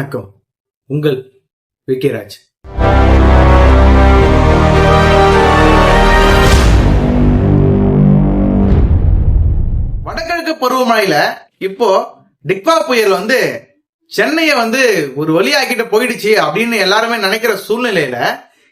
வணக்கம். உங்கள் விக்கிராஜ் வடகிழக்கு பருவமழையில இப்போ டிக்வா புயல் வந்து சென்னையை வந்து ஒரு வழியாக்கிட்டு போயிடுச்சு அப்படின்னு எல்லாருமே நினைக்கிற சூழ்நிலையில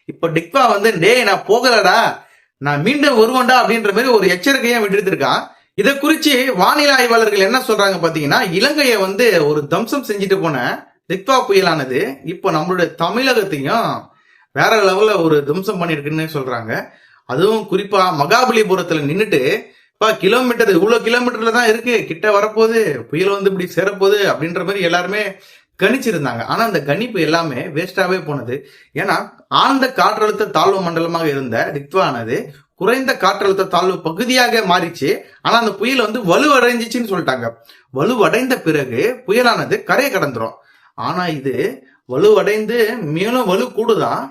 இப்போ டிக்வா வந்து டேய் நான் போகலடா. நான் மீண்டும் வருவோண்டா அப்படின்ற மாதிரி ஒரு எச்சரிக்கையை விட்டுருக்கான் இதை குறித்து வானிலை ஆய்வாளர்கள் என்ன சொல்றாங்க பாத்தீங்கன்னா இலங்கையை வந்து ஒரு தம்சம் செஞ்சுட்டு போன டிக்வா புயலானது இப்போ நம்மளுடைய தமிழகத்தையும் வேற லெவல்ல ஒரு தும்சம் பண்ணிருக்குன்னு சொல்றாங்க. அதுவும் குறிப்பா மகாபலிபுரத்துல நின்றுட்டு பா கிலோமீட்டர் இவ்வளோ கிலோமீட்டர்ல தான் இருக்கு கிட்ட வரப்போகுது புயல் வந்து இப்படி சேரப்போகுது அப்படின்ற மாதிரி எல்லாருமே கணிச்சிருந்தாங்க. ஆனா அந்த கணிப்பு எல்லாமே வேஸ்டாவே போனது. ஏன்னா ஆழ்ந்த காற்றழுத்த தாழ்வு மண்டலமாக இருந்த டிக்வானது குறைந்த காற்றழுத்த தாழ்வு பகுதியாக மாறிச்சு. ஆனா அந்த புயல் வந்து வலுவடைஞ்சிச்சுன்னு சொல்லிட்டாங்க. வலுவடைந்த பிறகு புயலானது கரையை கடந்துரும். ஆனா இது வலுவடைந்து மேலும் வலு கூடுதான்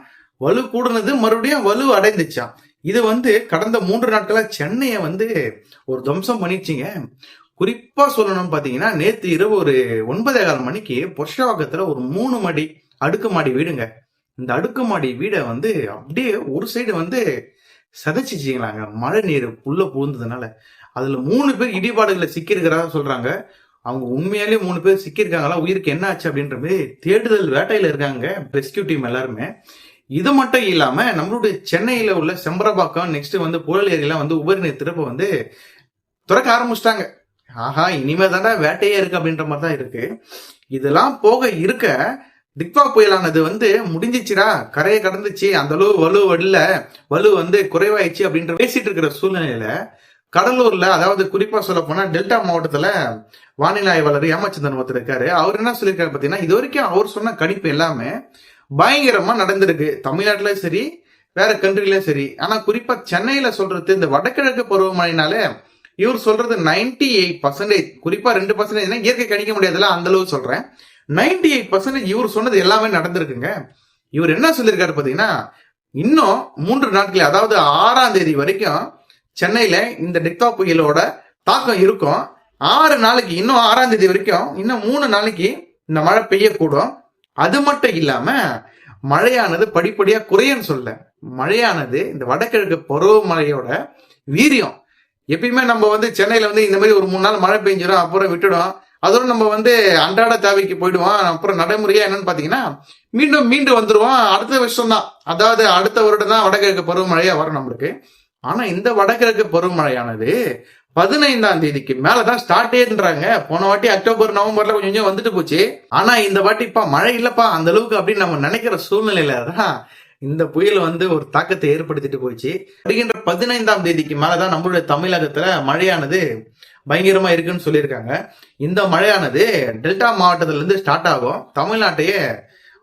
வலு கூடுனது மறுபடியும் வலு அடைந்துச்சாம் இது வந்து கடந்த மூன்று நாட்களா சென்னையை வந்து ஒரு துவம்சம் பண்ணிச்சுங்க. குறிப்பா சொல்லணும்னு பாத்தீங்கன்னா நேத்து இரவு ஒரு ஒன்பதே கால் மணிக்கு பொர்ஷவாக்கத்துல ஒரு மூணு மாடி அடுக்குமாடி வீடுங்க. இந்த அடுக்குமாடி வீடை வந்து அப்படியே ஒரு சைடு வந்து சதைச்சிச்சிங்களாங்க. மழை நீர் உள்ள புகுந்ததுனால. அதுல மூணு பேர் இடிபாடுகளை சிக்கியிருக்கிறதா சொல்றாங்க. அவங்க உண்மையாலேயே மூணு பேர் சிக்கியிருக்காங்களா? உயிருக்கு என்ன ஆச்சு அப்படின்ற மாதிரி தேடுதல் வேட்டையில இருக்காங்க ரெஸ்கியூ டீம் எல்லாருமே. இது மட்டும் இல்லாம நம்மளுடைய சென்னையில உள்ள செம்பரபாக்கம் நெக்ஸ்ட் வந்து புழல் ஏரியெல்லாம் வந்து உபரிநீர் திறப்பு வந்து திறக்க ஆரம்பிச்சிட்டாங்க. ஆஹா இனிமே தாண்டா வேட்டையே இருக்கு அப்படின்ற மாதிரி தான் இருக்கு. இதெல்லாம் போக இருக்க டிக்வா புயலானது வந்து முடிஞ்சிச்சுடா. கரையை கடந்துச்சு. அந்த அளவு வலு வல்ல வலு வந்து குறைவாயிடுச்சு அப்படின்ற பேசிட்டு இருக்கிற சூழ்நிலையில கடலூர்ல அதாவது குறிப்பா சொல்ல போனா டெல்டா மாவட்டத்துல வானிலை ஆய்வாளர் ஏமாச்சந்தன் ஒருத்தர் இருக்காரு. அவர் என்ன சொல்லியிருக்காரு பாத்தீங்கன்னா இது வரைக்கும் அவர் சொன்ன கணிப்பு எல்லாமே பயங்கரமா நடந்திருக்கு. தமிழ்நாட்டிலயும் சரி வேற கண்ட்ரிலயும் சரி. ஆனா குறிப்பா சென்னையில சொல்றது இந்த வடகிழக்கு பருவமழைனால இவர் சொல்றது நைன்டி எயிட் பர்சன்டேஜ் குறிப்பா ரெண்டு பர்சன்டேஜ் இயற்கை கணிக்க முடியாதுல அந்த அளவு சொல்றேன். நைன்டி எயிட் பர்சன்டேஜ் இவர் சொன்னது எல்லாமே நடந்திருக்குங்க. இவர் என்ன சொல்லியிருக்காரு பாத்தீங்கன்னா இன்னும் மூன்று நாட்கள் அதாவது ஆறாம் தேதி வரைக்கும் சென்னையில இந்த டிக்டா புயலோட தாக்கம் இருக்கும். ஆறு நாளைக்கு இன்னும் ஆறாம் தேதி வரைக்கும் இன்னும் மூணு நாளைக்கு இந்த மழை பெய்யக்கூடும். அது மட்டும் இல்லாம மழையானது படிப்படியா குறையன்னு சொல்ல. மழையானது இந்த வடகிழக்கு பருவமழையோட வீரியம். எப்பயுமே நம்ம வந்து சென்னையில வந்து இந்த மாதிரி ஒரு மூணு நாள் மழை பெஞ்சிடும் அப்புறம் விட்டுடும். அதோட நம்ம வந்து அன்றாட தேவைக்கு போயிடுவோம். அப்புறம் நடைமுறையா என்னன்னு பாத்தீங்கன்னா மீண்டும் மீண்டும் வந்துருவோம். அடுத்த வருஷம் தான் அதாவது அடுத்த வருடம் தான் வடகிழக்கு பருவமழையா வரும் நம்மளுக்கு. ஆனா இந்த வடகிழக்கு பருவமழையானது பதினைந்தாம் தேதிக்கு மேலதான் ஸ்டார்டேன்றாங்க போன வாட்டி அக்டோபர் நவம்பர்ல கொஞ்சம் கொஞ்சம் வந்துட்டு போச்சு. ஆனா இந்த வாட்டிப்பா மழை இல்லப்பா அந்த அளவுக்கு அப்படின்னு நம்ம நினைக்கிற சூழ்நிலையில தான் இந்த புயல் வந்து ஒரு தாக்கத்தை ஏற்படுத்திட்டு போச்சு. வருகின்ற பதினைந்தாம் தேதிக்கு மேலதான் நம்மளுடைய தமிழகத்துல மழையானது பயங்கரமா இருக்குன்னு சொல்லியிருக்காங்க. இந்த மழையானது டெல்டா மாவட்டத்துல இருந்து ஸ்டார்ட் ஆகும். தமிழ்நாட்டையே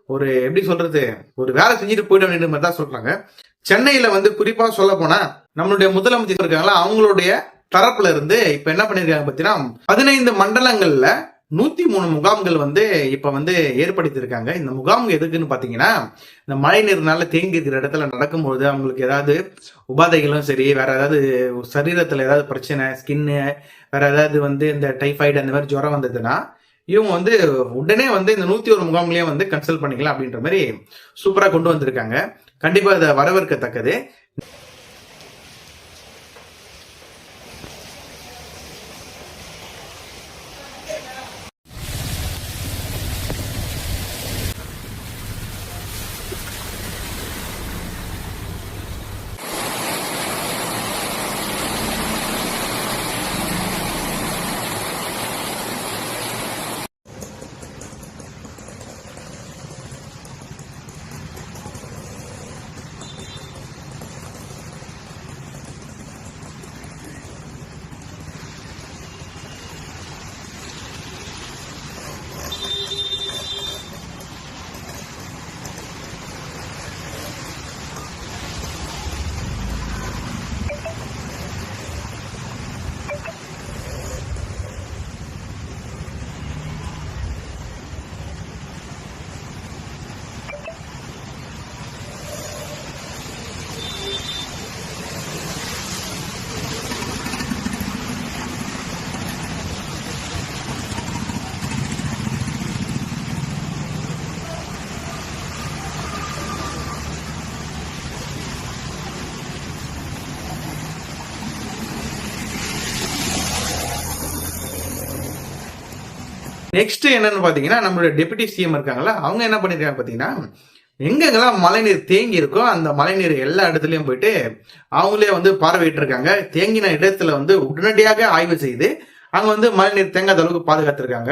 ஒரு எப்படி சொல்றது ஒரு வேலை செஞ்சுட்டு போயிட்டு அப்படின்ற மாதிரி தான் சொல்றாங்க. சென்னையில வந்து குறிப்பா சொல்ல போனா நம்மளுடைய முதலமைச்சர் இருக்காங்களா அவங்களுடைய தரப்புல இருந்து இப்ப என்ன பண்ணிருக்காங்க பாத்தீங்கன்னா பதினைந்து மண்டலங்கள்ல நூத்தி மூணு முகாம்கள் வந்து இப்ப வந்து ஏற்படுத்தியிருக்காங்க. இந்த முகாம் எதுக்குன்னு பாத்தீங்கன்னா இந்த மழை நீர்னால தேங்கி இருக்கிற இடத்துல நடக்கும்போது அவங்களுக்கு ஏதாவது உபாதைகளும் சரி வேற ஏதாவது சரீரத்துல ஏதாவது பிரச்சனை ஸ்கின்னு வேற ஏதாவது வந்து இந்த டைஃபாய்டு அந்த மாதிரி ஜுரம் வந்ததுன்னா இவங்க வந்து உடனே வந்து இந்த நூத்தி ஒரு முகாம்லயே வந்து கன்சல்ட் பண்ணிக்கலாம் அப்படின்ற மாதிரி சூப்பரா கொண்டு வந்திருக்காங்க. கண்டிப்பா இதை வரவேற்கத்தக்கது. நெக்ஸ்ட் என்னன்னு பாத்தீங்கன்னா நம்மளோட டெபுட்டி சிஎம் இருக்காங்கல்ல அவங்க என்ன பண்ணிருக்காங்க பாத்தீங்கன்னா எங்கெங்கெல்லாம் மழைநீர் தேங்கி இருக்கோ அந்த மழைநீர் எல்லா இடத்துலயும் போயிட்டு அவங்களே வந்து பார்வையிட்டு இருக்காங்க தேங்கின இடத்துல வந்து உடனடியாக ஆய்வு செய்து அங்க வந்து மழைநீர் தேங்காத அளவுக்கு பாதுகாத்திருக்காங்க.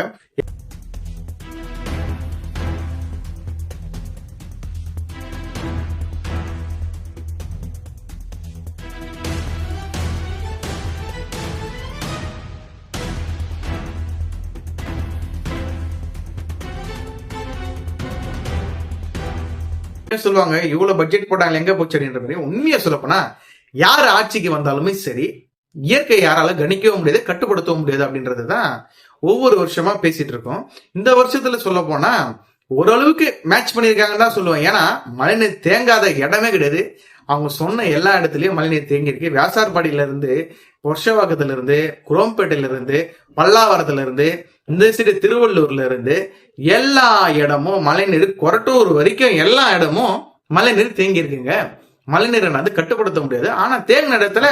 சொல்லுவாங்க? இவ்வளவு பட்ஜெட் போட்டாங்க எங்க போச்சு அப்படின்ற மாதிரி உண்மையா சொல்லப்போனா யார் ஆட்சிக்கு வந்தாலுமே சரி இயற்கை யாரால கணிக்கவும் முடியாது கட்டுப்படுத்தவும் முடியாது அப்படின்றது தான் ஒவ்வொரு வருஷமா பேசிட்டு இருக்கோம். இந்த வருஷத்துல சொல்ல போனா ஓரளவுக்கு மேட்ச் பண்ணியிருக்காங்கன்னு தான் சொல்லுவேன். ஏன்னா மழைநீர் தேங்காத இடமே கிடையாது. அவங்க சொன்ன எல்லா இடத்துலயும் மழைநீர் தேங்கியிருக்கு. வியாசார்பாடியில இருந்து பொர்ஷவாக்கத்துல இருந்து குரோம்பேட்டையில இருந்து பல்லாவரத்துல இருந்து இந்த சைடு திருவள்ளூர்ல இருந்து எல்லா இடமும் மழைநீர் கொரட்டூர் வரைக்கும் எல்லா இடமும் மழைநீர் தேங்கி இருக்குங்க மழைநீரை வந்து கட்டுப்படுத்த முடியாது. ஆனா தேங்கின இடத்துல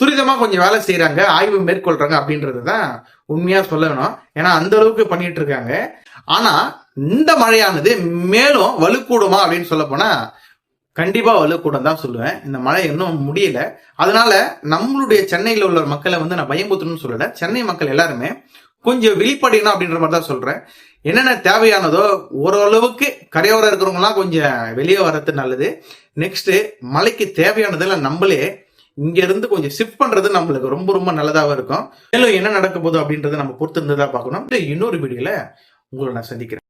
துரிதமா கொஞ்சம் வேலை செய்யறாங்க ஆய்வு மேற்கொள்றாங்க அப்படின்றது தான் உண்மையா சொல்ல வேணும். ஏன்னா அந்த அளவுக்கு பண்ணிட்டு இருக்காங்க. ஆனா இந்த மழையானது மேலும் வலுக்கூடுமா அப்படின்னு சொல்ல போனா கண்டிப்பா வலுக்கூடம் தான் சொல்லுவேன். இந்த மழை இன்னும் முடியல. அதனால நம்மளுடைய சென்னையில் உள்ள மக்களை வந்து நான் பயம்புத்தணும்னு சொல்லல. சென்னை மக்கள் எல்லாருமே கொஞ்சம் விழிப்படையணும் அப்படின்ற மாதிரி தான் சொல்றேன். என்னென்ன தேவையானதோ ஓரளவுக்கு கரையோரம் இருக்கிறவங்கலாம் கொஞ்சம் வெளியே வர்றது நல்லது. நெக்ஸ்ட் மழைக்கு தேவையானதெல்லாம் நம்மளே இங்க இருந்து கொஞ்சம் ஷிஃப்ட் பண்றது நம்மளுக்கு ரொம்ப ரொம்ப நல்லதாக இருக்கும். மேலும் என்ன நடக்க போகுது அப்படின்றத நம்ம பொறுத்து இருந்ததா பார்க்கணும். இன்னொரு வீடியோல உங்களை நான் சந்திக்கிறேன்.